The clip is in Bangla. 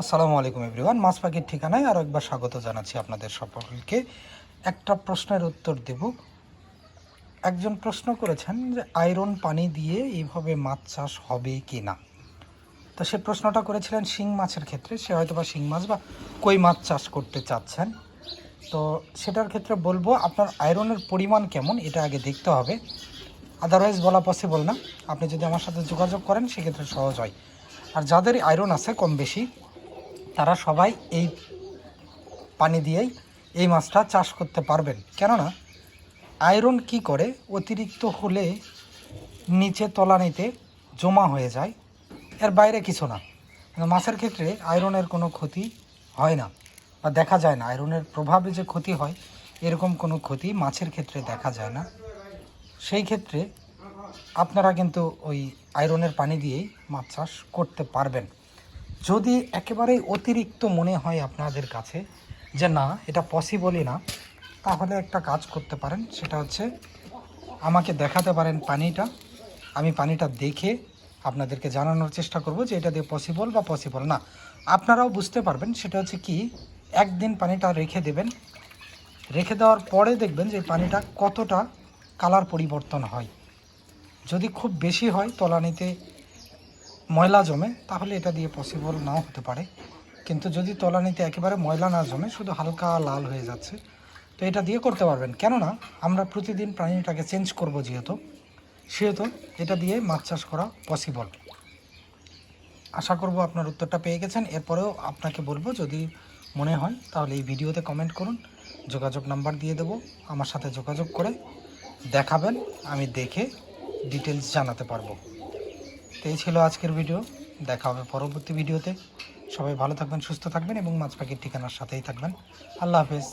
আসসালামু আলাইকুম এভরিওয়ান মাছ পাখির ঠিকানায় আরও একবার স্বাগত জানাচ্ছি আপনাদের সকলকে। একটা প্রশ্নের উত্তর দেব। একজন প্রশ্ন করেছেন যে, আয়রন পানি দিয়ে এইভাবে মাছ চাষ হবে কি না তো সে প্রশ্নটা করেছিলেন শিং মাছের ক্ষেত্রে। সে হয়তো বা শিং মাছ বা কই মাছ চাষ করতে চাচ্ছেন। তো সেটার ক্ষেত্রে বলব, আপনার আয়রনের পরিমাণ কেমন, এটা আগে দেখতে হবে। আদারওয়াইজ বলা পসিবল না। আপনি যদি আমার সাথে যোগাযোগ করেন, সেক্ষেত্রে সহজ হয়। আর যাদের আয়রন আছে কম বেশি তারা সবাই এই পানি দিয়েই এই মাছটা চাষ করতে পারবেন। কেননা, আয়রন কি করে? অতিরিক্ত হলে নিচে তলানিতে জমা হয়ে যায়। এর বাইরে কিছু না। মাছের ক্ষেত্রে আয়রনের কোনো ক্ষতি হয় না বা দেখা যায় না। আয়রনের প্রভাবে যে ক্ষতি হয়, এরকম কোনো ক্ষতি মাছের ক্ষেত্রে দেখা যায় না। সেই ক্ষেত্রে আপনারা কিন্তু ওই আয়রনের পানি দিয়েই মাছ চাষ করতে পারবেন। যদি একেবারেই অতিরিক্ত মনে হয় আপনাদের কাছে যে না, এটা পসিবলই না, তাহলে একটা কাজ করতে পারেন। সেটা হচ্ছে আমাকে দেখাতে পারেন পানিটা। আমি পানিটা দেখে আপনাদেরকে জানানোর চেষ্টা করব যে এটা দিয়ে পসিবল বা পসিবল না। আপনারাও বুঝতে পারবেন, সেটা হচ্ছে কি, একদিন পানিটা রেখে দেবেন। রেখে দেওয়ার পরে দেখবেন যে পানিটা কতটা কালার পরিবর্তন হয়। যদি খুব বেশি হয় তলানিতে ময়লা জমে, তাহলে এটা দিয়ে পসিবল নাও হতে পারে। কিন্তু যদি তলানিতে একেবারে ময়লা না জমে, শুধু হালকা লাল হয়ে যাচ্ছে, তো এটা দিয়ে করতে পারবেন। কেননা, আমরা প্রতিদিন প্রাণীটাকে চেঞ্জ করব যেহেতু, সেহেতু এটা দিয়ে মাছ চাষ করা পসিবল আশা করব আপনার উত্তরটা পেয়ে গেছেন। এরপরেও আপনাকে বলব, যদি মনে হয়, তাহলে এই ভিডিওতে কমেন্ট করুন। যোগাযোগ নাম্বার দিয়ে দেবো। আমার সাথে যোগাযোগ করে দেখাবেন, আমি দেখে ডিটেলস জানাতে পারব। তো এই ছিল আজকের ভিডিও। দেখা হবে পরবর্তী ভিডিওতে। সবাই ভালো থাকবেন, সুস্থ থাকবেন এবং মাছ পাখির ঠিকানার সাথেই থাকবেন। আল্লাহ হাফেজ।